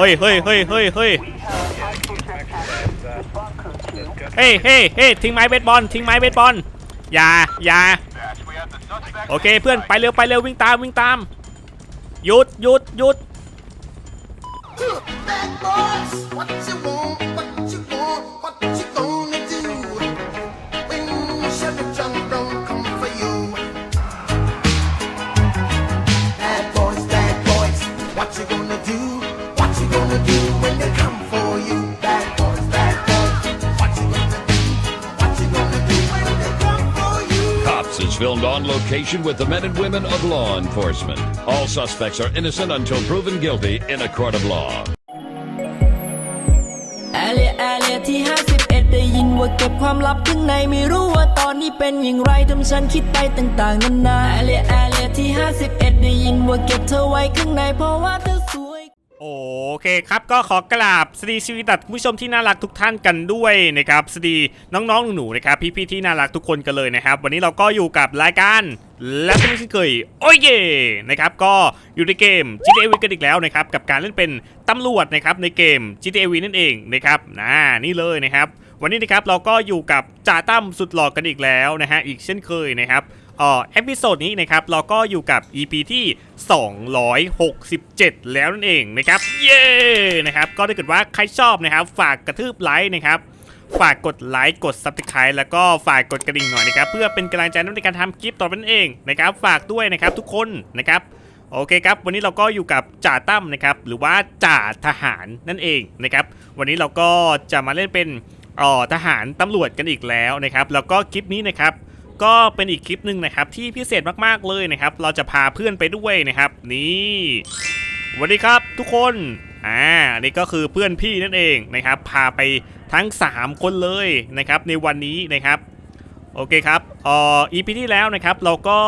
เฮ้ยเฮ้ยเฮ้ยเฮ้ยเฮ้ยเฮ้ยเฮ้ยทิ้งไม้เบสบอลทิ้งไม้เบสบอลอย่าอย่าโอเคเพื่อนไปเร็วไปเร็ววิ่งตามวิ่งตามหยุดหยุดหยุด filmed on location with the men and women of law enforcement. All suspects are innocent until proven guilty in a court of law. แอเรียแอเรียที่ 51 ได้ยินว่าเก็บความลับข้างในไม่รู้ว่าตอนนี้เป็นอย่างไรทำฉันคิดไปต่างๆนานาแอเรียแอเรียที่ 51 ได้ยินว่าเก็บเธอไว้ข้างในเพราะว่าเธอ โอเคครับก็ขอกราบสวัสดีชีวิตัดผู้ชมที่น่ารักทุกท่านกันด้วยนะครับสวัสดีน้องๆหนูๆนะครับพี่ๆที่น่ารักทุกคนกันเลยนะครับ วันนี้เราก็อยู่กับรายการและก็ไม่เช่นเคยโอ้ยเย่นะครับก็อยู่ในเกม GTA V กันอีกแล้วนะครับกับการเล่นเป็นตำรวจนะครับในเกม GTA V นั่นเองนะครับนะนี่เลยนะครับ วันนี้นะครับเราก็อยู่กับจ่าตั้มสุดหล่อกันอีกแล้วนะฮะอีกเช่นเคยนะครับ เอ่อเอพิโซดนี้นะครับเราก็อยู่กับ EP ที่ 267 แล้วนั่นเองนะครับเย้นะครับก็ถ้าเกิดว่าใครชอบนะครับ ฝากกระทืบไลค์นะครับฝากกดไลค์กด Subscribe แล้วก็ฝากกดกระดิ่งหน่อยนะครับเพื่อเป็นกำลังใจในการทำคลิปต่อไปนั่นเองนะครับฝากด้วยนะครับทุกคนนะครับโอเคครับ วันนี้เราก็อยู่กับจ่าตั้มนะครับหรือว่าจ่าทหารนั่นเองนะครับวันนี้เราก็จะมาเล่นเป็นอ่อทหารตำรวจกันอีกแล้วนะครับแล้วก็คลิปนี้นะครับ ก็เป็นอีกคลิปหนึ่งนะครับที่พิเศษมากๆเลยนะครับ เราจะพาเพื่อนไปด้วยนะครับ นี่สวัสดีครับทุกคนอ่าอันนี่ก็คือเพื่อนพี่นั่นเองนะครับ พาไปทั้ง 3 คนเลยนะครับในวันนี้นะครับ โอเคครับอ่อ EP ที่แล้วนะครับเราก็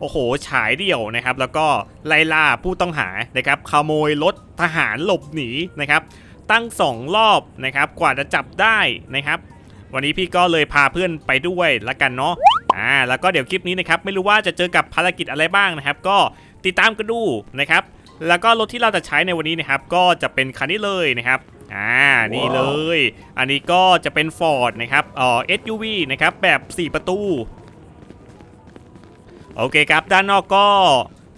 โอ้โหฉายเดี่ยวนะครับ แล้วก็ไล่ล่าผู้ต้องหานะครับขโมยรถทหารหลบหนีนะครับ ตั้ง 2 รอบนะครับ กว่าจะจับได้นะครับ วันนี้พี่ก็เลยพาเพื่อนไปด้วยละกันเนาะอ่าแล้วก็เดี๋ยวคลิปนี้นะครับไม่รู้ว่าจะเจอกับภารกิจอะไรบ้างนะครับ ก็ติดตามกันดูนะครับ แล้วก็รถที่เราจะใช้ในวันนี้นะครับ ก็จะเป็นคันนี้เลยนะครับอ่านี่เลย อันนี้ก็จะเป็น Ford นะครับเอ่อ SUV นะครับแบบ 4 ประตู โอเคครับ ด้านนอกก็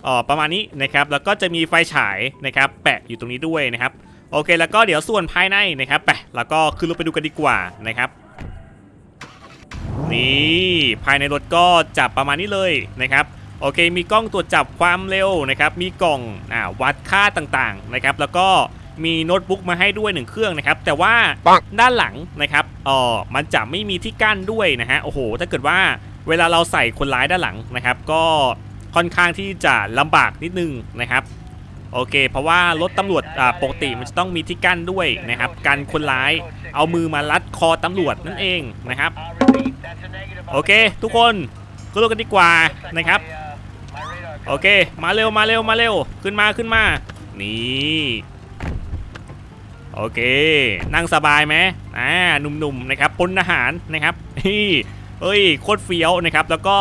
เอ่อประมาณนี้นะครับ แล้วก็จะมีไฟฉายนะครับ แปะอยู่ตรงนี้ด้วยนะครับ โอเคแล้วก็เดี๋ยวส่วนภายในนะครับไปแล้วก็ขึ้นรถไปดูกันดีกว่านะครับ นี่ภายในรถก็จับประมาณนี้เลยนะครับโอเค มีกล้องตรวจจับความเร็วนะครับ มีกล่องอ่าวัดค่าต่างๆนะครับ แล้วก็มีโน้ตบุ๊กมาให้ด้วยหนึ่งเครื่องนะครับ แต่ว่าด้านหลังนะครับเออมันจะไม่มีที่กั้นด้วยนะฮะ โอ้โห ถ้าเกิดว่าเวลาเราใส่คนร้ายด้านหลังนะครับ ก็ค่อนข้างที่จะลำบากนิดนึงนะครับ โอเค เพราะว่ารถตำรวจปกติมันจะต้องมีที่กั้นด้วยนะครับกันคนร้ายเอามือมารัดคอตำรวจนั่นเองนะครับ โอเค ทุกคนก็รู้กันดีกว่านะครับ โอเค มาเร็วมาเร็วมาเร็วขึ้นมาขึ้นมา นี่โอเค นั่งสบายไหมอ่าหนุ่มๆนะครับพลทหารนะครับนี่เฮ้ยโคตรเฟี้ยวนะครับ แล้วก็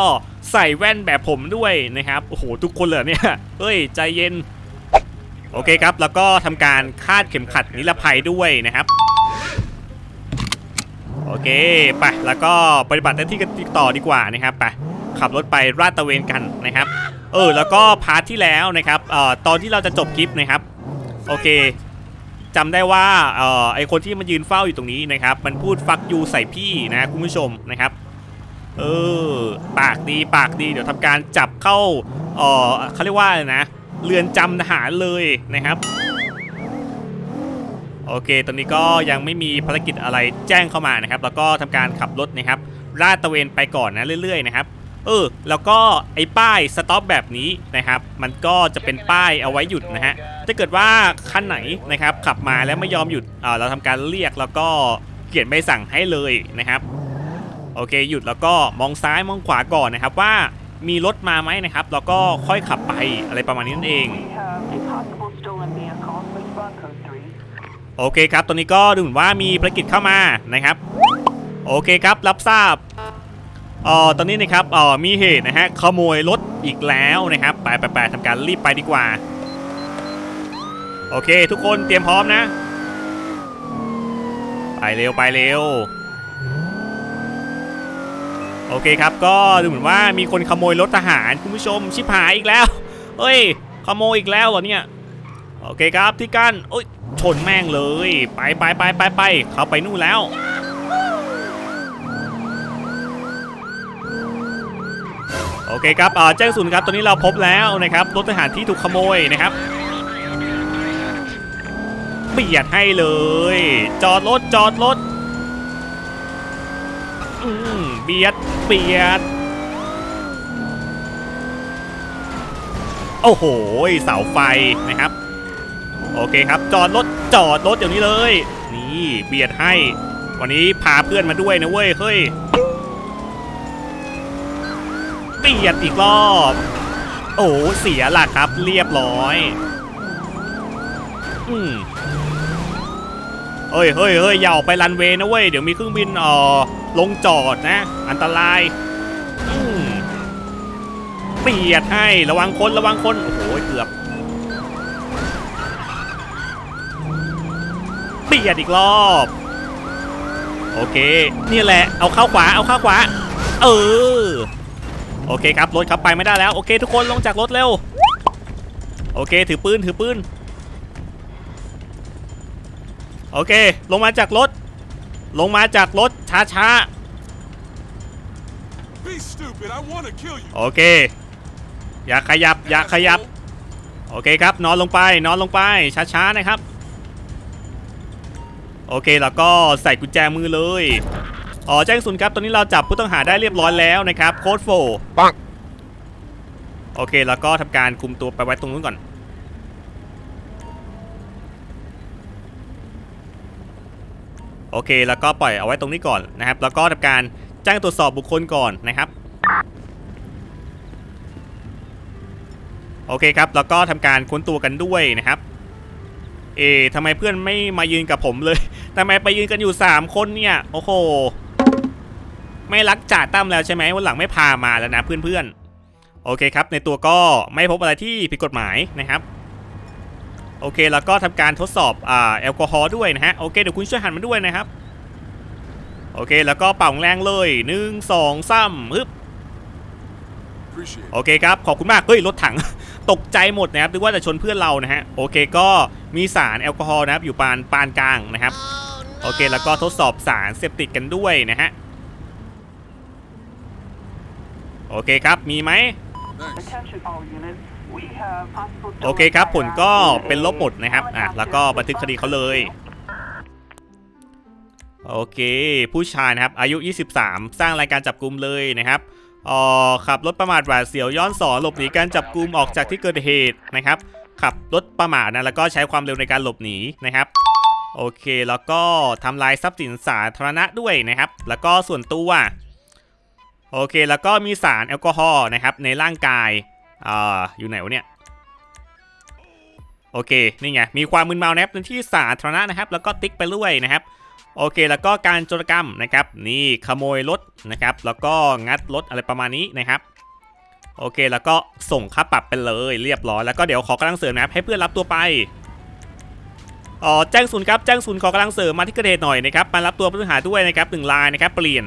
ใส่แว่นแบบผมด้วยนะครับโอ้โหทุกคนเลยเนี่ยเฮ้ยใจเย็น โอเคครับ แล้วก็ทำการคาดเข็มขัดนิรภัยด้วยนะครับ โอเคไปแล้วก็ปฏิบัติหน้าที่กันต่อดีกว่านะครับไปขับรถไปราดตะเวนกันนะครับ เออแล้วก็พาร์ทที่แล้วนะครับเอ่อตอนที่เราจะจบคลิปนะครับโอเคจำได้ว่าเอ่อไอคนที่มันยืนเฝ้าอยู่ตรงนี้นะครับ มันพูดฟักยูใส่พี่นะคุณผู้ชมนะครับเออปากดีปากดีเดี๋ยวทำการจับเข้าเออเขาเรียกว่าอะไรนะเรือนจำทหารเลยนะครับ โอเค ตอนนี้ก็ยังไม่มีภารกิจอะไรแจ้งเข้ามานะครับ แล้วก็ทำการขับรถนะครับลาดตะเวนไปก่อนนะเรื่อยๆนะครับ เออ แล้วก็ไอ้ป้ายสต็อปแบบนี้นะครับ มันก็จะเป็นป้ายเอาไว้หยุดนะฮะ ถ้าเกิดว่าคันไหนนะครับขับมาแล้วไม่ยอมหยุดเอ่อเราทำการเรียกแล้วก็เขียนใบสั่งให้เลยนะครับ โอเค หยุดแล้วก็มองซ้ายมองขวาก่อนนะครับว่ามีรถมาไหมนะครับ แล้วก็ค่อยขับไปอะไรประมาณนี้นั่นเอง โอเคครับ ตอนนี้ก็ดูเหมือนว่ามีภารกิจเข้ามานะครับ โอเคครับ รับทราบเอ่อตอนนี้นะครับเอ่อมีเหตุนะฮะ ขโมยรถอีกแล้วนะครับ ไปไปไปทำการรีบไปดีกว่าโโอเค ทุกคนเตรียมพร้อมนะ ไปเร็วไปเร็ว โอเคครับ ก็ดูเหมือนว่ามีคนขโมยรถทหารคุณผู้ชมชิบหายอีกแล้ว เฮ้ย ขโมยอีกแล้วเหรอเนี่ย โอเคครับที่กั้นโอ้ย ชนแม่งเลย ไปไปไปไปไปเข้าไปนู่นแล้ว โอเคครับแจ้งศูนย์ครับตอนนี้เราพบแล้วนะครับรถทหารที่ถูกขโมยนะครับเบียดให้เลย จอดรถจอดรถอืมเบียดเบียด โอ้โหเสาไฟนะครับ โอเคครับ จอดรถจอดรถเดี๋ยวนี้เลย นี่เบียดให้ วันนี้พาเพื่อนมาด้วยนะเว้ยเฮ้ยเบียดอีกรอบ โอ้เสียหลักครับเรียบร้อย อืมเฮ้ยเฮ้ยเฮ้ยอย่าออกไปรันเวย์นะเว้ยเดี๋ยวมีเครื่องบินเอ่อลงจอดนะ อันตรายอืมเบียดให้ระวังคนระวังคน โอ้โหเกือบ เบียดอีกรอบ โอเค นี่แหละ เอาเข้าขวา เอาเข้าขวา เออ โอเคครับ รถขับไปไม่ได้แล้ว โอเค ทุกคนลงจากรถเร็ว โอเค ถือปืน ถือปืน โอเค ลงมาจากรถ ลงมาจากรถ ช้าช้า Be stupid. I want to kill you. ๆโอเค อย่าขยับ อย่าขยับ โอเคครับ นอนลงไป นอนลงไป ช้าๆนะครับ โอเคแล้วก็ใส่กุญแจมือเลยอ๋อแจ้งศูนย์ครับตอนนี้เราจับผู้ต้องหาได้เรียบร้อยแล้วนะครับโค้ดโฟปังโอเคแล้วก็ทำการคุมตัวไปไว้ตรงนู้นก่อน โอเคแล้วก็ปล่อยเอาไว้ตรงนี้ก่อนนะครับ แล้วก็ทำการแจ้งตรวจสอบบุคคลก่อนนะครับ โอเคครับแล้วก็ทำการค้นตัวกันด้วยนะครับ เอทำไมเพื่อนไม่มายืนกับผมเลย ทำไมไปยืนกันอยู่ 3 คนเนี่ย โอ้โห ไม่รักจ่าตั้มแล้วใช่ไหมวันหลังไม่พามาแล้วนะเพื่อนๆ โอเคครับ ในตัวก็ไม่พบอะไรที่ผิดกฎหมายนะครับ โอเคแล้วก็ทำการทดสอบอ่าแอลกอฮอล์ด้วยนะฮะ โอเคเดี๋ยวคุณช่วยหันมาด้วยนะครับ โอเคแล้วก็เป่าแรงเลยหนึ่งสองสามฮึบโอเคครับ ขอบคุณมาก เฮ้ย รถถัง ตกใจหมดนะครับนึกว่าจะชนเพื่อนเรานะฮะโอเคก็มีสารแอลกอฮอล์นะครับอยู่ปานปานกลางนะครับโอเคแล้วก็ทดสอบสารเสพติดกันด้วยนะฮะโอเคครับมีไหม it. Thanks. Attention all units. We have possible โอเคครับผลก็เป็นลบหมดนะครับอะแล้วก็บันทึกคดีเขาเลยโอเค ผู้ชายนะครับอายุ 23 สร้างรายการจับกลุ่มเลยนะครับ อ่อขับรถประมาทหวาดเสียวย้อนสอนหลบหนีการจับกลุ่มออกจากที่เกิดเหตุนะครับ ขับรถประมาทนะแล้วก็ใช้ความเร็วในการหลบหนีนะครับ โอเคแล้วก็ทำลายทรัพย์สินสาธารณะด้วยนะครับ แล้วก็ส่วนตัวโอเคแล้วก็มีสารแอลกอฮอล์นะครับในร่างกายอ่าอยู่ไหนวะเนี่ยโอเคนี่ไงมีความมึนเมานะครับในที่สาธารณะนะครับ แล้วก็ติ๊กไปเรื่อยนะครับ โอเค แล้วก็การโจรกรรมนะครับ นี่ขโมยรถนะครับ แล้วก็งัดรถอะไรประมาณนี้นะครับ โอเค แล้วก็ส่งค่าปรับไปเลยเรียบร้อย แล้วก็เดี๋ยวขอกำลังเสริมนะครับ ให้เพื่อนรับตัวไปอ๋อแจ้งศูนย์ครับ แจ้งศูนย์ขอกำลังเสริมมาที่เกิดเหตุหน่อยนะครับ มารับตัวผู้ต้องหาด้วยนะครับหนึ่งลายนะครับ เปลี่ยน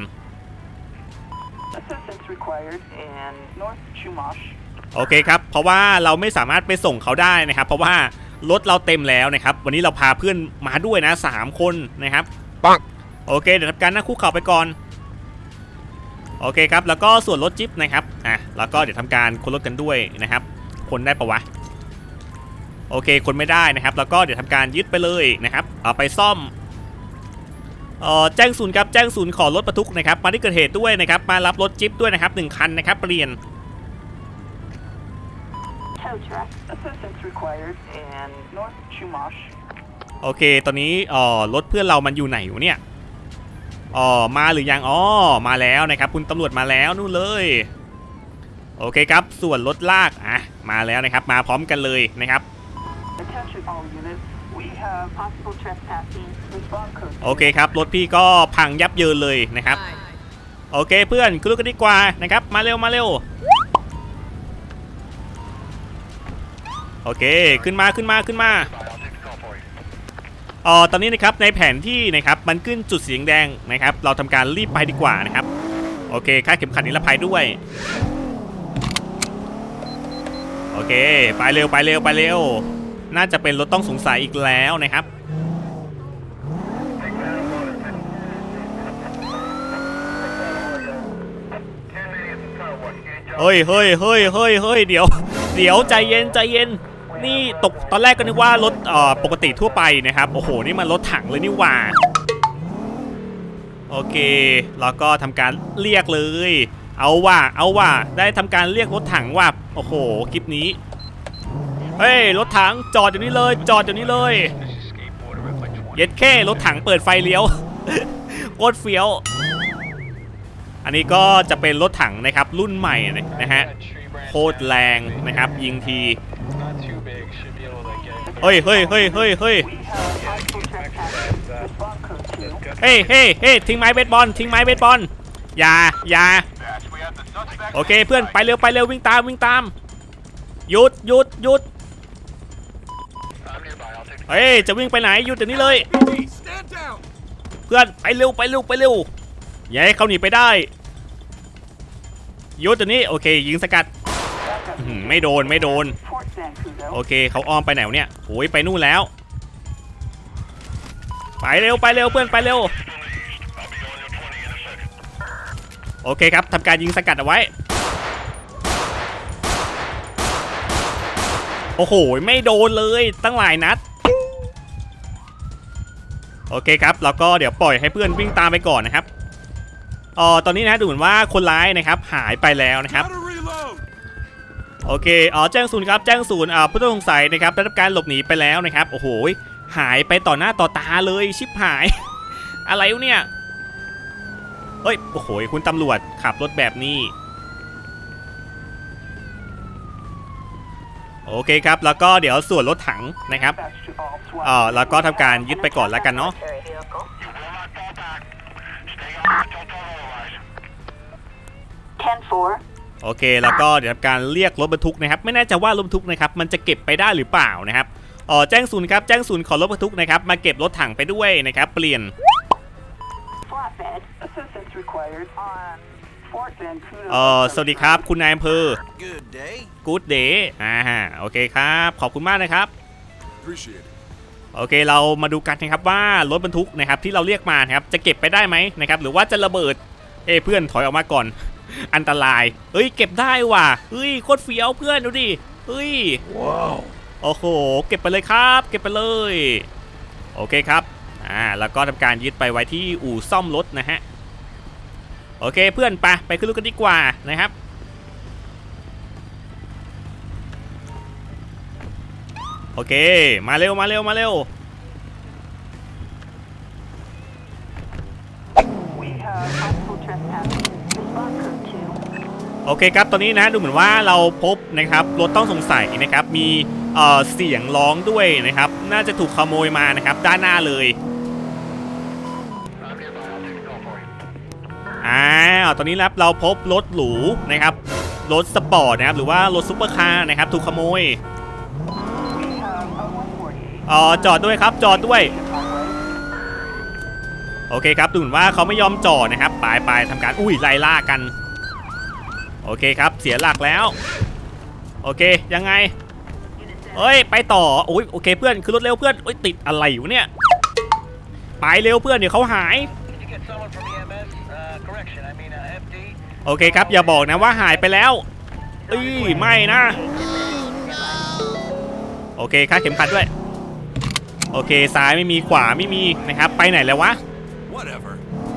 Assistance required in North Chumash. โอเคครับ เพราะว่าเราไม่สามารถไปส่งเขาได้นะครับ เพราะว่ารถเราเต็มแล้วนะครับ วันนี้เราพาเพื่อนมาด้วยนะสามคนนะครับ ปังโอเค เดี๋ยวทำการนั่งคุกเข่าไปก่อน โอเคครับ แล้วก็ส่วนรถจิ๊บนะครับ อะ แล้วก็เดี๋ยวทำการคนรถกันด้วยนะครับ คนได้ปะวะ โอเค คนไม่ได้นะครับ แล้วก็เดี๋ยวทำการยึดไปเลยนะครับ เอาไปซ่อมเอ่อแจ้งศูนย์ครับ แจ้งศูนย์ขอรถบรรทุกนะครับ มาที่เกิดเหตุด้วยนะครับ มารับรถจิ๊บด้วยนะครับหนึ่งคันนะครับ เปลี่ยน Tow truck. Assistance required in North Chumash. โอเค ตอนนี้เอ่อรถเพื่อนเรามันอยู่ไหนวะเนี่ยอ๋อมาหรือยังอ๋อมาแล้วนะครับ คุณตำรวจมาแล้วนู่นเลย โอเคครับ ส่วนรถลากอะมาแล้วนะครับ มาพร้อมกันเลยนะครับ Attention all units. We have possible trespassing. Respond code. โอเคครับ รถพี่ก็พังยับเยินเลยนะครับ โอเคเพื่อนขึ้นรถกันดีกว่านะครับ มาเร็วมาเร็วโอเค ขึ้นมาขึ้นมาขึ้นมา เอ่อตอนนี้นะครับในแผนที่นะครับมันขึ้นจุดสีแดงนะครับ เราทำการรีบไปดีกว่านะครับ โอเคค่าเข็มขัดนิรภัยด้วย โอเค ไปเร็วไปเร็วไปเร็ว น่าจะเป็นรถต้องสงสัยอีกแล้วนะครับเฮ้ยเฮ้ยเฮ้ยเฮ้ยเฮ้ยเดี๋ยว เดี๋ยวใจเย็นใจเย็น นี่ตกตอนแรกก็นึกว่ารถเอ่อปกติทั่วไปนะครับ โอ้โห นี่มันรถถังเลยนี่หว่า โอเค แล้วก็ทำการเรียกเลย เอาว่า เอาว่า ได้ทำการเรียกรถถังว่า โอ้โห คลิปนี้ เฮ้ย รถถังจอดอยู่นี่เลย จอดอยู่นี่เลย เย็ดแค่รถถังเปิดไฟเลี้ยวโคตรเฟี้ยว อันนี้ก็จะเป็นรถถังนะครับรุ่นใหม่นะฮะโคตรแรงนะครับ ยิงที ฮ้ยเฮ้ยเฮ้ยเฮ้ยเฮ้ยเฮ้ยเฮ้ยเฮ้ยทิ้งไม้เบสบอลทิ้งไม้เบสบอลอย่าอย่าโอเคเพื่อนไปเร็วไปเร็ววิ่งตามวิ่งตามหยุดหยุดหยุดเฮ้ยจะวิ่งไปไหนหยุดเดี๋ยวนี้เลย เพื่อนไปเร็วไปเร็วไปเร็วอย่าให้เขาหนีไปได้หยุดเดี๋ยวนี้โอเคยิงสกัดไม่โดนไม่โดน โอเคเขาอ้อมไปไหนวะเนี่ยโอ้ยไปนู่นแล้ว ไปเร็วไปเร็วเพื่อนไปเร็ว โอเคครับทำการยิงสกัดเอาไว้ โอ้โห ไม่โดนเลยตั้งหลายนัด โอเคครับแล้วก็เดี๋ยวปล่อยให้เพื่อนวิ่งตามไปก่อนนะครับอ๋อตอนนี้นะดูเหมือนว่าคนร้ายนะครับหายไปแล้วนะครับ โอเคอ๋อแจ้งศูนย์ครับแจ้งศูนย์อ่าผู้ต้องสงสัยนะครับได้รับการหลบหนีไปแล้วนะครับโอ้โหหายไปต่อหน้าต่อตาเลยชิบหาย อะไรเนี่ยเฮ้ยโอ้โหคุณตำรวจขับรถแบบนี้โอเคครับ แล้วก็เดี๋ยวส่วนรถถังนะครับเออแล้วก็ทำการยึดไปก่อนแล้วกันเนาะ 10-4. โอเค แล้วก็เดี๋ยวทำการเรียกรถบรรทุกนะครับ ไม่แน่ใจว่ารถบรรทุกนะครับ มันจะเก็บไปได้หรือเปล่านะครับอ๋อแจ้งศูนย์ครับ แจ้งศูนย์ขอรถบรรทุกนะครับ มาเก็บรถถังไปด้วยนะครับ เปลี่ยน Flatbed. Assistance required on Fort San Cudo. เอ่อสวัสดีครับ คุณนายอำเภอ Good day. Good day อ่าฮะ โอเคครับ ขอบคุณมากนะครับ Appreciate it. โอเค เรามาดูกันนะครับว่ารถบรรทุกนะครับที่เราเรียกมานะครับ จะเก็บไปได้ไหมนะครับ หรือว่าจะระเบิด เอ้ยเพื่อนถอยออกมาก่อน อันตราย เฮ้ย เก็บได้ว่ะ เฮ้ย โคตรเฟี้ยวเพื่อนดูดิ เฮ้ย Wow. โอ้โห เก็บไปเลยครับ เก็บไปเลย โอเคครับ อ่า แล้วก็ทำการยึดไปไว้ที่อู่ซ่อมรถนะฮะ โอเคเพื่อนไป ไปขึ้นรถกันดีกว่านะครับโอเค มาเร็ว มาเร็ว มาเร็ว โอเคครับ ตอนนี้นะดูเหมือนว่าเราพบนะครับรถต้องสงสัยนะครับ มีเอ่อเสียงร้องด้วยนะครับ น่าจะถูกขโมยมานะครับ ด้านหน้าเลยอ้าตอนนี้ครับเราพบรถหรูนะครับรถสปอร์ตนะครับหรือว่ารถซุปเปอร์คาร์นะครับถูกขโมยเอ่อจอดด้วยครับจอดด้วย โอเคครับดูเหมือนว่าเขาไม่ยอมจอดนะครับไปลายปทำการอุ้ยไล่ล่ากัน โอเคครับ เสียหลักแล้ว โอเค ยังไงเอ้ย ไปต่อโอ้ยโอเคเพื่อนคือรถเร็วเพื่อนโอ้ยติดอะไรอยู่เนี่ย ไปเร็วเพื่อนเดี๋ยวเขาหาย โอเคครับ อย่าบอกนะว่าหายไปแล้วอ้ยไม่นะ โอเคค่าเข็มขัดด้วย โอเค ซ้ายไม่มีขวาไม่มีนะครับ ไปไหนแล้ววะ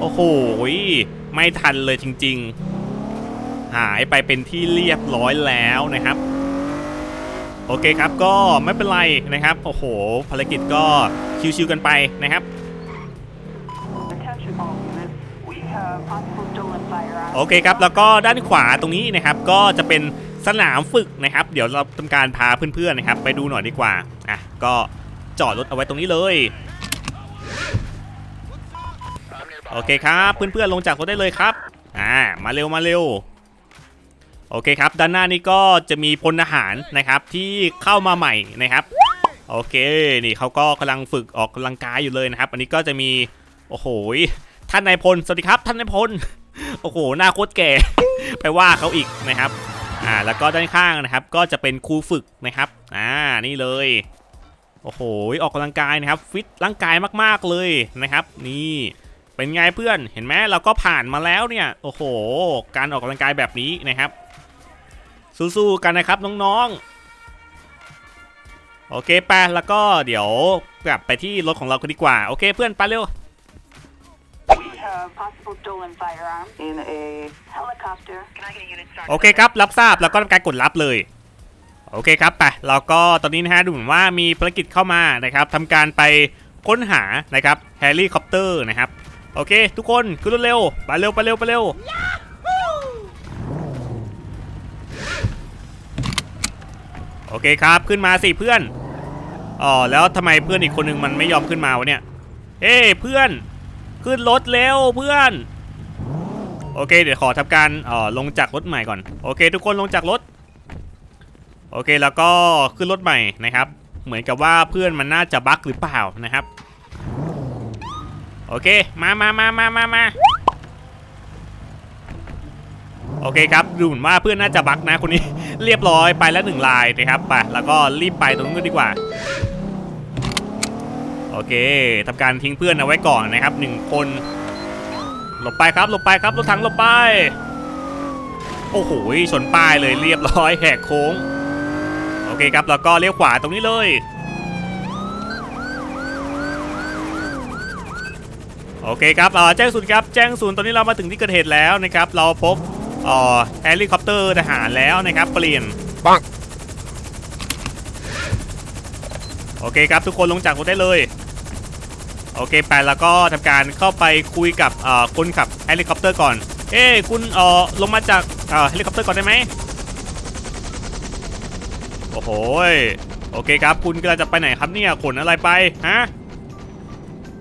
โอ้โหไม่ทันเลยจริง ๆ หายไปเป็นที่เรียบร้อยแล้วนะครับ โอเคครับก็ไม่เป็นไรนะครับ โอ้โห ภารกิจก็ชิวๆกันไปนะครับ Attention all units. We have possible stolen firearms. โอเคครับ แล้วก็ด้านขวาตรงนี้นะครับ ก็จะเป็นสนามฝึกนะครับ เดี๋ยวเราทำการพาเพื่อนๆนะครับ ไปดูหน่อยดีกว่าอะก็จอดรถเอาไว้ตรงนี้เลยโอเคครับ เพื่อนๆลงจากรถได้เลยครับ อ่า มาเร็วมาเร็ว โอเคครับ ด้านหน้านี้ก็จะมีพลทหารนะครับที่เข้ามาใหม่นะครับ โอเค นี่เขาก็กำลังฝึกออกกำลังกายอยู่เลยนะครับ อันนี้ก็จะมี โอ้โห ท่านนายพล สวัสดีครับท่านนายพล โอ้โห หน้าโคตรแก่ ไปว่าเขาอีกนะครับ อ่า แล้วก็ด้านข้างนะครับ ก็จะเป็นครูฝึกนะครับ อ่า นี่เลย โอ้โห ออกกำลังกายนะครับ ฟิตร่างกายมากๆเลยนะครับ นี่เป็นไงเพื่อน เห็นไหมเราก็ผ่านมาแล้วเนี่ย โอ้โห การออกกำลังกายแบบนี้นะครับ สู้ๆกันนะครับน้องๆ โอเคไปแล้วก็เดี๋ยวกลับไปที่รถของเรากันดีกว่า โอเคเพื่อนไปเร็ว We have possible stolen firearms in a helicopter. Can I get a unit started? โอเคครับรับทราบแล้วก็ทำการกดรับเลย โอเคครับไปเราก็ตอนนี้นะฮะดูเหมือนว่ามีภารกิจเข้ามานะครับทำการไปค้นหานะครับแฮร์รี่คอปเตอร์นะครับ โอเค ทุกคนขึ้นรถเร็วไปเร็วไปเร็วไปเร็ว โอเคครับขึ้นมาสิเพื่อนอ๋อแล้วทำไมเพื่อนอีกคนนึงมันไม่ยอมขึ้นมาวะเนี่ยเฮ้เพื่อนขึ้นรถเร็วเพื่อนโอเคเดี๋ยวขอทำการอ่อลงจากรถใหม่ก่อนโอเค ทุกคนลงจากรถโอเคแล้วก็ขึ้นรถใหม่นะครับ เหมือนกับว่าเพื่อนมันน่าจะบั๊กหรือเปล่านะครับ โอเคมามามามามามา โอเคครับดูเหมือนว่าเพื่อนน่าจะบักนะคนนี้ เรียบร้อยไปแล้วหนึ่งลายนะครับไปแล้วก็รีบไปตรงนู้นกันดีกว่า โอเคทำการทิ้งเพื่อนเอาไว้ก่อนนะครับหนึ่งคนหลบไปครับหลบไปครับรถถังหลบไป โอ้โหชนป้ายเลยเรียบร้อยแหกโค้ง โอเคครับแล้วก็เลี้ยวขวาตรงนี้เลยโอเคครับเอ่อแจ้งศูนย์ครับ แจ้งศูนย์ตอนนี้เรามาถึงที่เกิดเหตุแล้วนะครับ เราพบ เอ่อเฮลิคอปเตอร์ทหารแล้วนะครับ เปลี่ยนปังโอเคครับทุกคนลงจากรถได้เลย โอเคไปแล้วก็ทำการเข้าไปคุยกับเอ่อคนขับเฮลิคอปเตอร์ก่อน เอ้คุณเอ่อลงมาจากเอ่อเฮลิคอปเตอร์ก่อนได้ไหมโอ้โหยโอเคครับคุณกำลังจะไปไหนครับเนี่ยขนอะไรไปฮะ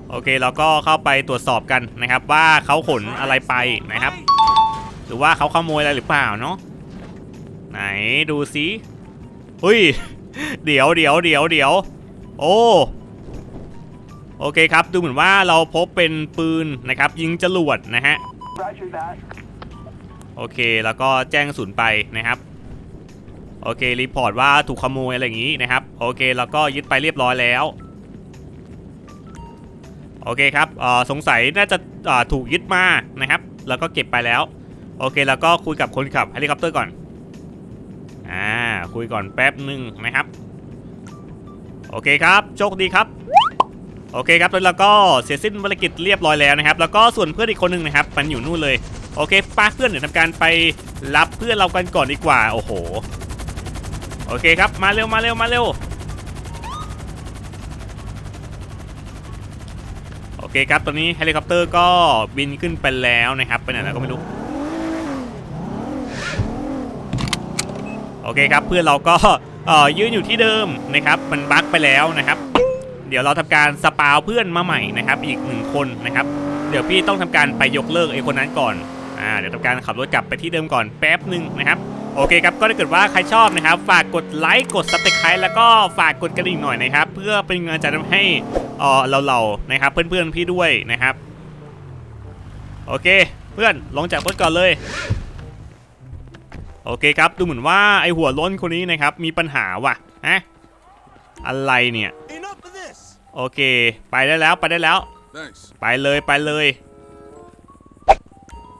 โอเคเราก็เข้าไปตรวจสอบกันนะครับว่าเขาขนอะไรไปนะครับ หรือว่าเขาขโมยอะไรหรือเปล่าเนาะไหนดูสิเฮ้ย เดี๋ยวเดี๋ยวเดี๋ยวเดี๋ยวโอ้โอเคครับ ดูเหมือนว่าเราพบเป็นปืนนะครับ ยิงจรวดนะฮะโอเคแล้วก็แจ้งศูนย์ไปนะครับโอเครีพอร์ตว่าถูกขโมยอะไรอย่างนี้นะครับโอเคแล้วก็ยึดไปเรียบร้อยแล้วโอเคครับเออสงสัยน่าจะเออถูกยึดมานะครับ แล้วก็เก็บไปแล้ว โอเคแล้วก็คุยกับคนขับเฮลิคอปเตอร์ก่อน อ่า คุยก่อนแป๊บหนึ่งนะครับ โอเคครับ โชคดีครับ โอเคครับแล้วก็เสร็จสิ้นภารกิจเรียบร้อยแล้วนะครับ แล้วก็ส่วนเพื่อนอีกคนหนึ่งนะครับ มันอยู่นู่นเลย โอเคป้าเพื่อนเดี๋ยวทำการไปรับเพื่อนเรากันก่อนดีกว่า โอ้โห โอเคครับ มาเร็ว มาเร็ว มาเร็ว โอเคครับ ตอนนี้เฮลิคอปเตอร์ก็บินขึ้นไปแล้วนะครับ ไปไหนแล้วก็ไม่รู้ โอเคครับเพื่อนเราก็เอ่อยืนอยู่ที่เดิมนะครับมันบั๊กไปแล้วนะครับ เดี๋ยวเราทำการสปาวเพื่อนมาใหม่นะครับอีกหนึ่งคนนะครับเดี๋ยวพี่ต้องทำการไปยกเลิกไอ้คนนั้นก่อนอ่าเดี๋ยวทำการขับรถกลับไปที่เดิมก่อนแป๊บหนึ่งนะครับโอเคครับก็ถ้าเกิดว่าใครชอบนะครับ ฝากกดไลค์กดซับสไครต์แล้วก็ฝากกดกระดิ่งหน่อยนะครับ เพื่อเป็นกำลังใจทำให้เออเราเรานะครับ เพื่อนๆพี่ด้วยนะครับ โอเค เพื่อนลงจากรถก่อนเลย โอเคครับ ดูเหมือนว่าไอหัวล้นคนนี้นะครับ มีปัญหาว่ะฮะอะไรเนี่ย Enough of this. โอเค ไปได้แล้วไปได้แล้ว Thanks. ไปเลยไปเลย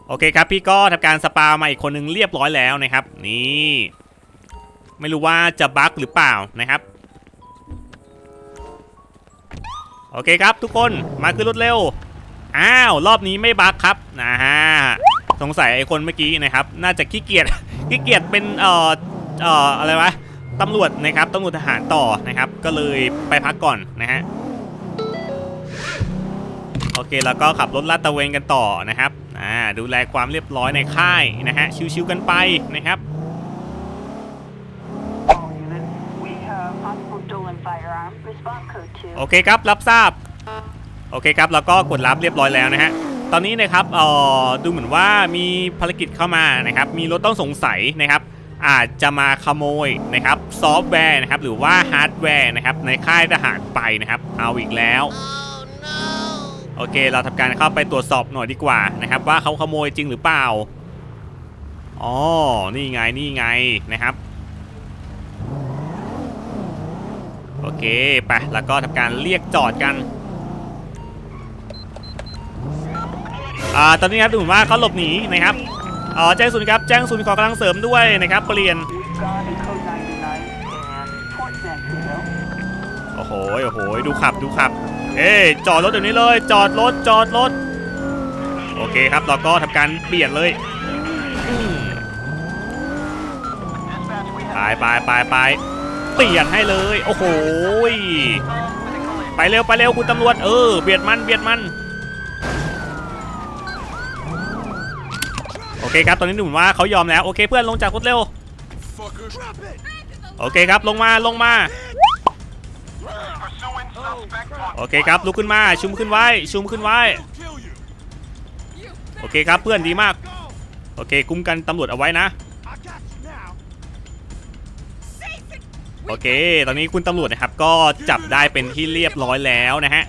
โอเคครับ พี่ก็ทำการสปามาอีกคนนึงเรียบร้อยแล้วนะครับ นี่ ไม่รู้ว่าจะบั๊กหรือเปล่านะครับ โอเคครับทุกคนมาขึ้นรถเร็ว อ้าว รอบนี้ไม่บั๊กครับนะฮะสงสัยไอ้คนเมื่อกี้นะครับ น่าจะขี้เกียจ ขี้เกียจเป็นเอ่อเอ่ออะไรวะตำรวจนะครับตำรวจทหารต่อนะครับ ก็เลยไปพักก่อนนะฮะโอเคแล้วก็ขับรถลาดตระเวนกันต่อนะครับอ่าดูแลความเรียบร้อยในค่ายนะฮะชิวๆกันไปนะครับ All units, we have possible stolen firearms. Response code 2. โอเคครับรับทราบ โอเคครับแล้วก็กดรับเรียบร้อยแล้วนะฮะ ตอนนี้นะครับเอ่อดูเหมือนว่ามีภารกิจเข้ามานะครับ มีรถต้องสงสัยนะครับ อาจจะมาขโมยนะครับซอฟต์แวร์นะครับหรือว่าฮาร์ดแวร์นะครับในค่ายทหารไปนะครับ เอาอีกแล้ว โอเค เราทำการเข้าไปตรวจสอบหน่อยดีกว่านะครับ ว่าเขาขโมยจริงหรือเปล่าอ๋อนี่ไงนี่ไงนะครับโอเคไปแล้วก็ทำการเรียกจอดกัน อ่าตอนนี้ครับดูเหมือนว่าเขาหลบหนีนะครับอ่อแจ้งศูนย์ครับแจ้งศูนย์ขอกำลังเสริมด้วยนะครับเปลี่ยนโอ้โหโอ้โหดูขับดูขับ เอ้จอดรถเดี๋ยวนี้เลย จอดรถจอดรถโอเคครับเราก็ทำการเปลี่ยนเลยไปไปไปไปเปลี่ยนให้เลย โอ้โหไปเร็วไปเร็วคุณตำรวจเออเบียดมันเบียดมัน เคครับ ตอนนี้หนุ่มว่าเขายอมแล้ว โอเคเพื่อนลงจากรถเร็ว โอเคครับลงมาลงมา โอเคครับลุกขึ้นมาชุมขึ้นไว้ ชุมขึ้นไว้ โอเคครับเพื่อนดีมาก โอเคคุ้มกันตำรวจเอาไว้นะ โอเค ตอนนี้คุณตำรวจนะครับก็จับได้เป็นที่เรียบร้อยแล้วนะฮะ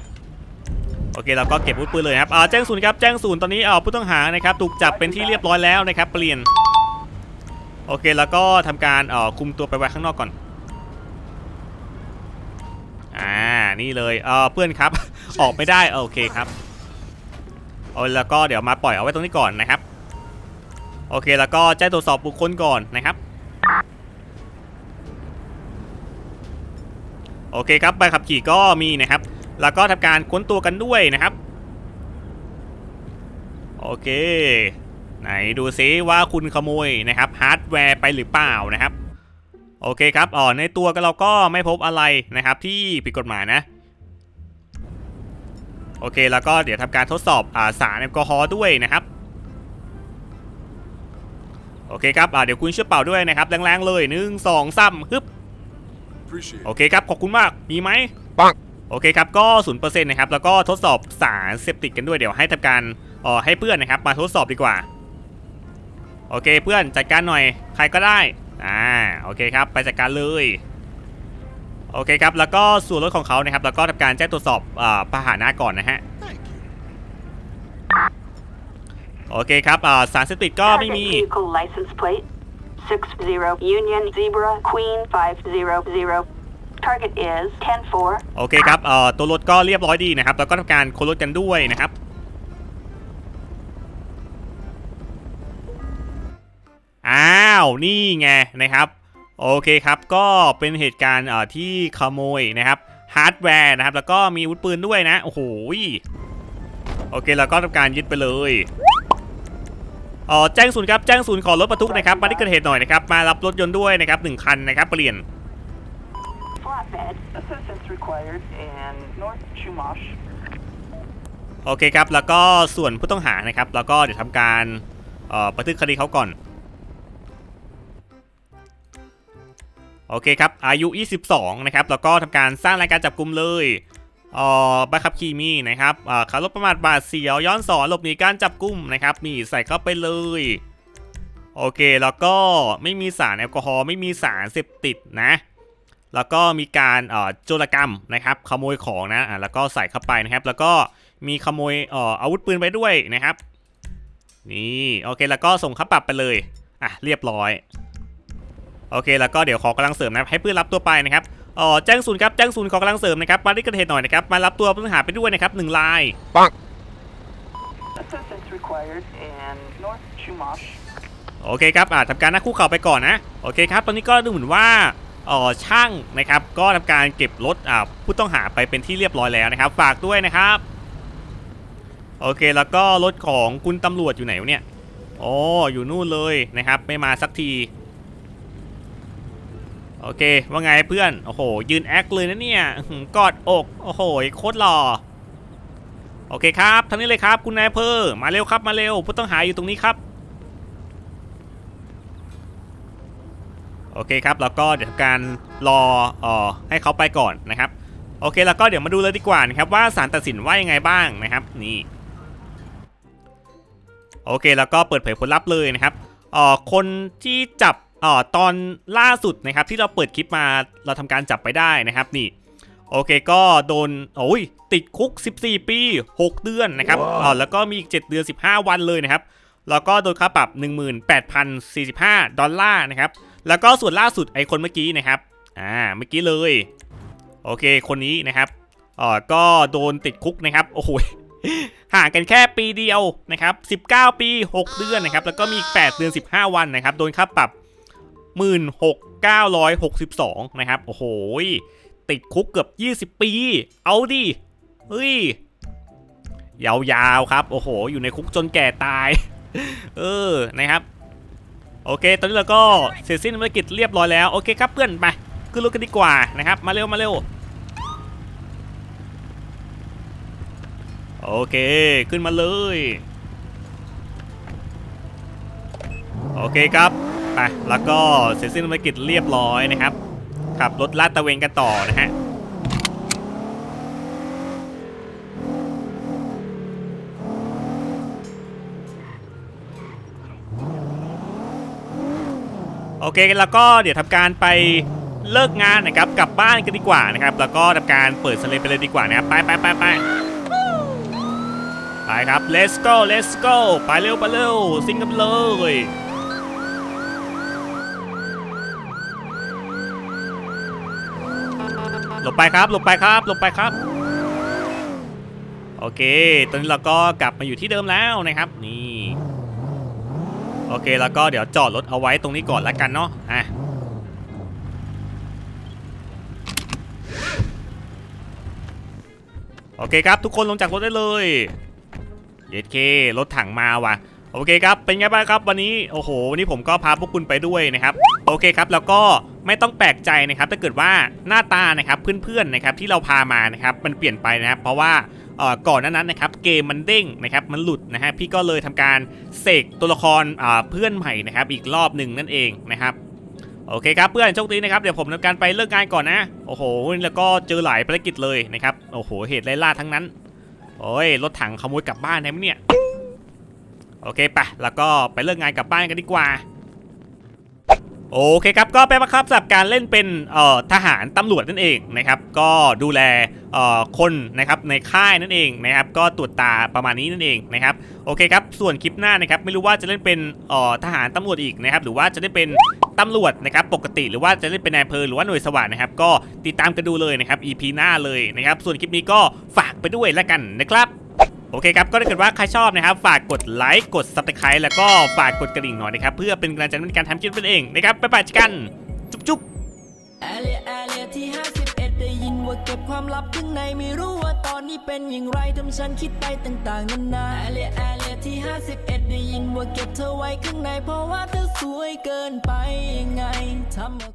โอเคเราก็เก็บอาวุธปืนเลยนะครับอ่าแจ้งศูนย์ครับแจ้งศูนย์ตอนนี้เอ่อผู้ต้องหานะครับถูกจับเป็นที่เรียบร้อยแล้วนะครับเปลี่ยนโอเคแล้วก็ทำการอ่อคุมตัวไปไว้ข้างนอกก่อนอ่านี่เลยเออเพื่อนครับ ออกไม่ได้โอเคครับโอ้แล้วก็เดี๋ยวมาปล่อยเอาไว้ตรงนี้ก่อนนะครับ โอเคแล้วก็แจ้งตรวจสอบบุคคลก่อนนะครับโอเคครับใบขับขี่ก็มีนะครับ แล้วก็ทำการค้นตัวกันด้วยนะครับ โอเค ไหนดูซิว่าคุณขโมยนะครับฮาร์ดแวร์ไปหรือเปล่านะครับ โอเคครับอ๋อในตัวก็เราก็ไม่พบอะไรนะครับ ที่ผิดกฎหมายนะโอเคแล้วก็เดี๋ยวทำการทดสอบอาสารแอลกอฮอล์ด้วยนะครับโอเคครับอ่าเดี๋ยวคุณช่วยเป่าด้วยนะครับแรงๆเลยหนึ่งสองสามฮึบ Appreciate โอ it. เคครับขอบคุณมากมีไหมปัง โอเคครับก็ศูนย์เปอร์เซ็นต์นะครับแล้วก็ทดสอบสารเสพติดกันด้วยเดี๋ยวให้ทำการเอ่อให้เพื่อนนะครับ มาทดสอบดีกว่า โอเคเพื่อนจัดการหน่อยใครก็ได้อ่าโอเคครับไปจัดการเลยโอเคครับแล้วก็ส่วนรถของเขานะครับ แล้วก็ทำการแจ้งตรวจสอบอ่าพาหนะก่อนนะฮะ Thank you. โอเคครับอ่าสารเสพติดก็ไม่มี Target vehicle license plate 60 Union Zebra Queen 500. Target is 10-4. โอเคครับเอ่อตัวรถก็เรียบร้อยดีนะครับ แล้วก็ทำการค้นรถกันด้วยนะครับ อ้าว นี่ไงนะครับ โอเคครับ ก็เป็นเหตุการณ์เอ่อที่ขโมยนะครับฮาร์ดแวร์นะครับ แล้วก็มีอาวุธปืนด้วยนะ โอ้โหยโอเค แล้วก็ทำการยึดไปเลยเอ๋อแจ้งศูนย์ครับ แจ้งศูนย์ขอรถบรรทุกนะครับ มาที่เกิดเหตุหน่อยนะครับ มารับรถยนต์ด้วยนะครับหนึ่งคันนะครับ เปลี่ยน required in North Chumash. โอเคครับ แล้วก็ส่วนผู้ต้องหานะครับ แล้วก็เดี๋ยวทำการเอ่อบันทึกคดีเขาก่อน โอเคครับ อายุ 22 นะครับ แล้วก็ทำการสร้างรายการจับกลุ่มเลยเออใบขับขี่มีนะครับขับรถประมาทบาดเสียวย้อนสอนหลบหนีการจับกุมนะครับมีใส่เข้าไปเลย โอเคแล้วก็ไม่มีสารแอลกอฮอล์ไม่มีสารเสพติดนะ แล้วก็มีการเอ่อโจรกรรมนะครับ ขโมยของนะอะแล้วก็ใส่เข้าไปนะครับ แล้วก็มีขโมยเอ่ออาวุธปืนไปด้วยนะครับ นี่โอเคแล้วก็ส่งค่าปรับไปเลยอะเรียบร้อยโอเคแล้วก็เดี๋ยวขอกำลังเสริมนะครับให้เพื่อนรับตัวไปนะครับเอ๋อแจ้งศูนย์ครับแจ้งศูนย์ขอกำลังเสริมนะครับมาที่เกิดเหตุหน่อยนะครับมารับตัวผู้ต้องหาไปด้วยนะครับหนึ่งลาย Assistance required in North Chumash. โอเคครับอ่าทำการนักคู่เข่าไปก่อนนะโอเคครับ ตอนนี้ก็ดูเหมือนว่าเอ๋อ ช่างนะครับ ก็ทำการเก็บรถผู้ต้องหาไปเป็นที่เรียบร้อยแล้วนะครับ ฝากด้วยนะครับ โอเคแล้วก็รถของคุณตำรวจอยู่ไหนเนี่ยอ๋ออยู่นู่นเลยนะครับ ไม่มาสักที โอเค ว่าไงเพื่อน โอ้โห ยืนแอคเลยนะเนี่ยกอดอก โอ้โหโคตรหล่อโอเคครับทางนี้เลยครับ คุณนายเพอมาเร็วครับมาเร็วผู้ต้องหาอยู่ตรงนี้ครับ โอเคครับแล้วก็เดี๋ยวทำการรอเอ่อให้เขาไปก่อนนะครับโอเคแล้วก็เดี๋ยวมาดูเลยดีกว่านะครับว่าศาลตัดสินว่ายังไงบ้างนะครับนี่โอเคแล้วก็เปิดเผยผลลัพธ์เลยนะครับเอ่อคนที่จับเอ่อตอนล่าสุดนะครับที่เราเปิดคลิปมาเราทำการจับไปได้นะครับนี่โอเคก็โดนโอ้ยติดคุก 14 ปี 6 เดือนนะครับอ๋อแล้วก็มีอีก 7 เดือน 15 วันเลยนะครับแล้วก็โดนค่าปรับ 18,045 ดอลลาร์นะครับ แล้วก็ส่วนล่าสุดไอคนเมื่อกี้นะครับ อ่า เมื่อกี้เลย โอเค คนนี้นะครับอ่อก็โดนติดคุกนะครับ โอ้โห ห่างกันแค่ปีเดียวนะครับ 19 ปี 6 เดือนนะครับ แล้วก็มีอีก 8 เดือน 15 วันนะครับ โดนค่าปรับ 16,962 นะครับ โอ้โห ติดคุกเกือบ 20 ปี เอาดิ เฮ้ย ยาวๆครับ โอ้โห อยู่ในคุกจนแก่ตาย เออ นะครับ โอเค ตอนนี้เราก็เสร็จสิ้นภารกิจเรียบร้อยแล้ว โอเคครับเพื่อนไปขึ้นรถกันดีกว่านะครับ มาเร็วมาเร็ว โอเค ขึ้นมาเลย โอเคครับไปแล้วก็เสร็จสิ้นภารกิจเรียบร้อยนะครับ ขับรถลาดตระเวนกันต่อนะฮะ อเคแล้วก็เดี๋ยวทำการไปเลิกงานนะครับกลับบ้านกันดีกว่านะครับ แล้วก็ทำการเปิดสเลปไปเลยดีกว่านะครับไปไปไปไปไปครับ let's go let's go ไปเร็วไปเร็วซิ่งกันเลยหลบไปครับหลบไปครับหลบไปครับ โอเค ตอนนี้เราก็กลับมาอยู่ที่เดิมแล้วนะครับ นี่ โอเคแล้วก็เดี๋ยวจอดรถเอาไว้ตรงนี้ก่อนแล้วกันเนาะอะโอเคครับ ทุกคนลงจากรถได้เลยเยเครถถังมาว่ะโอเคครับ เป็นไงบ้างครับวันนี้โอ้โหวันนี้ผมก็พาพวกคุณไปด้วยนะครับ โอเคครับ แล้วก็ไม่ต้องแปลกใจนะครับ ถ้าเกิดว่าหน้าตานะครับเพื่อนๆนะครับที่เราพามานะครับมันเปลี่ยนไปนะครับ เพราะว่า ก่อนนั้นนะครับเกมมันเด้งนะครับมันหลุดนะฮะพี่ก็เลยทำการเสกตัวละครเพื่อนใหม่นะครับอีกรอบหนึ่งนั่นเองนะครับโอเคครับเพื่อนโชคดีนะครับเดี๋ยวผมทำการไปเลิกงานก่อนนะโอ้โหแล้วก็เจอหลายภารกิจเลยนะครับโอ้โหเหตุไล่ล่าทั้งนั้นโอ้ยรถถังขโมยกลับบ้านได้ไหมเนี่ยโอเคปะแล้วก็ไปเลิกงานกลับบ้านกันดีกว่า โอเคครับก็แป็นครับสำหรับการเล่นเป็นทหารตำรวจนั่นเองนะครับก็ดูแลคนนะครับในค่ายนั่นเองนะครับก็ตรวจตาประมาณนี้นั่นเองนะครับโอเคครับส่วนคลิปหน้านะครับไม่รู้ว่าจะเล่นเป็นทหารตำรวจอีกนะครับหรือว่าจะได้เป็น ตำรวจนะครับปกติหรือว่าจะเล่นเป็นนายอำเพลหรือว่าหน่วยสวัสดนะครับก็ติดตามกันดูเลยนะครับ EP หน้าเลยนะครับส่วนคลิปนี้ก็ฝากไปด้วยแล้วกันนะครับโอเคครับ ก็ถ้าเกิดว่าใครชอบนะครับ ฝากกดไลค์ กด subscribe แล้วก็ฝากกดกระดิ่งหน่อยนะครับ เพื่อเป็นกำลังใจในการทำคลิปเป็นเองนะครับ ไปไปะจอกัน จุ๊บจุ๊บ ว่าเก็บความลับข้างในไม่รู้ว่าตอนนี้เป็นอย่างไรทำฉันคิดไปต่างๆนานาแอเลียแอเลียที่ 51 ได้ยินว่าเก็บเธอไว้ข้างใน เพราะว่าเธอสวยเกินไปยังไงทำ